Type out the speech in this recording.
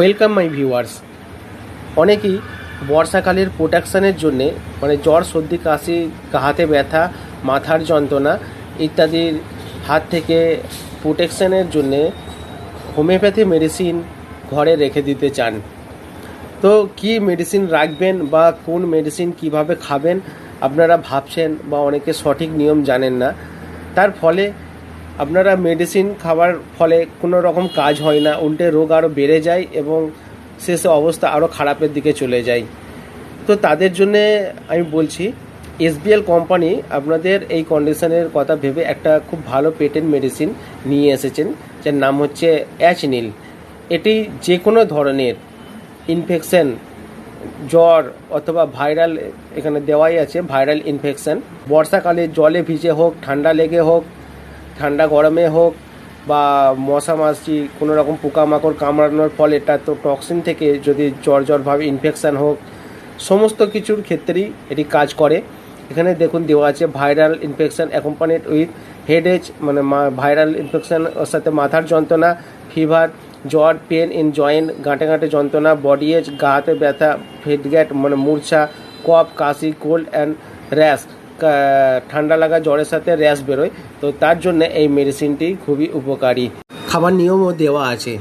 Welcome my viewers অনেকেই বর্ষাকালের প্রোটেকশানের জন্যে মানে জ্বর, সর্দি, কাশি হাতে ব্যথা, মাথার যন্ত্রণা ইত্যাদির হাত থেকে প্রোটেকশানের জন্যে হোমিওপ্যাথি মেডিসিন ঘরে রেখে দিতে চান। তো কি মেডিসিন রাখবেন বা কোন মেডিসিন কীভাবে খাবেন আপনারা ভাবছেন বা অনেকে সঠিক নিয়ম জানেন না। তার ফলে আপনারা মেডিসিন খাওয়ার ফলে কোনো রকম কাজ হয় না, উল্টে রোগ আরও বেড়ে যায় এবং শেষে অবস্থা আরও খারাপের দিকে চলে যায়। তো তাদের জন্যে আমি বলছি এসবিএল কোম্পানি আপনাদের এই কন্ডিশনের কথা ভেবে একটা খুব ভালো পেটেন্ট মেডিসিন নিয়ে এসেছেন, যার নাম হচ্ছে অ্যাচনিল এটি যে কোনো ধরনের ইনফেকশন জ্বর অথবা ভাইরাল এখানে দেওয়াই আছে ভাইরাল ইনফেকশন বর্ষাকালে জলে ভিজে হোক, ঠান্ডা লেগে হোক ঠান্ডা গরমে হোক বা মশা মাছি, কোনো রকম পোকামাকড় কামড়ানোর ফলে এটা তো টক্সিন থেকে যদি জ্বর জ্বরভাবে ইনফেকশান হোক, সমস্ত কিছুর ক্ষেত্রেই এটি কাজ করে। এখানে দেখুন দেওয়া আছে viral infection accompanied with headache মানে ভাইরাল ইনফেকশান সাথে মাথার যন্ত্রণা ফিভার জ্বর পেন ইন জয়েন্ট গাঁটে গাঁটে যন্ত্রণা বডি এজ গা হাতে ব্যথা ফেডগ্যাট মানে মূর্ছা কফ কাশি কোল্ড অ্যান্ড র্যাশ ঠান্ডা লাগা জ্বরের সাথে র্যাশ বেরোয়। তো তার জন্য এই মেডিসিনটি খুবই উপকারী। খাবার নিয়মও দেওয়া আছে।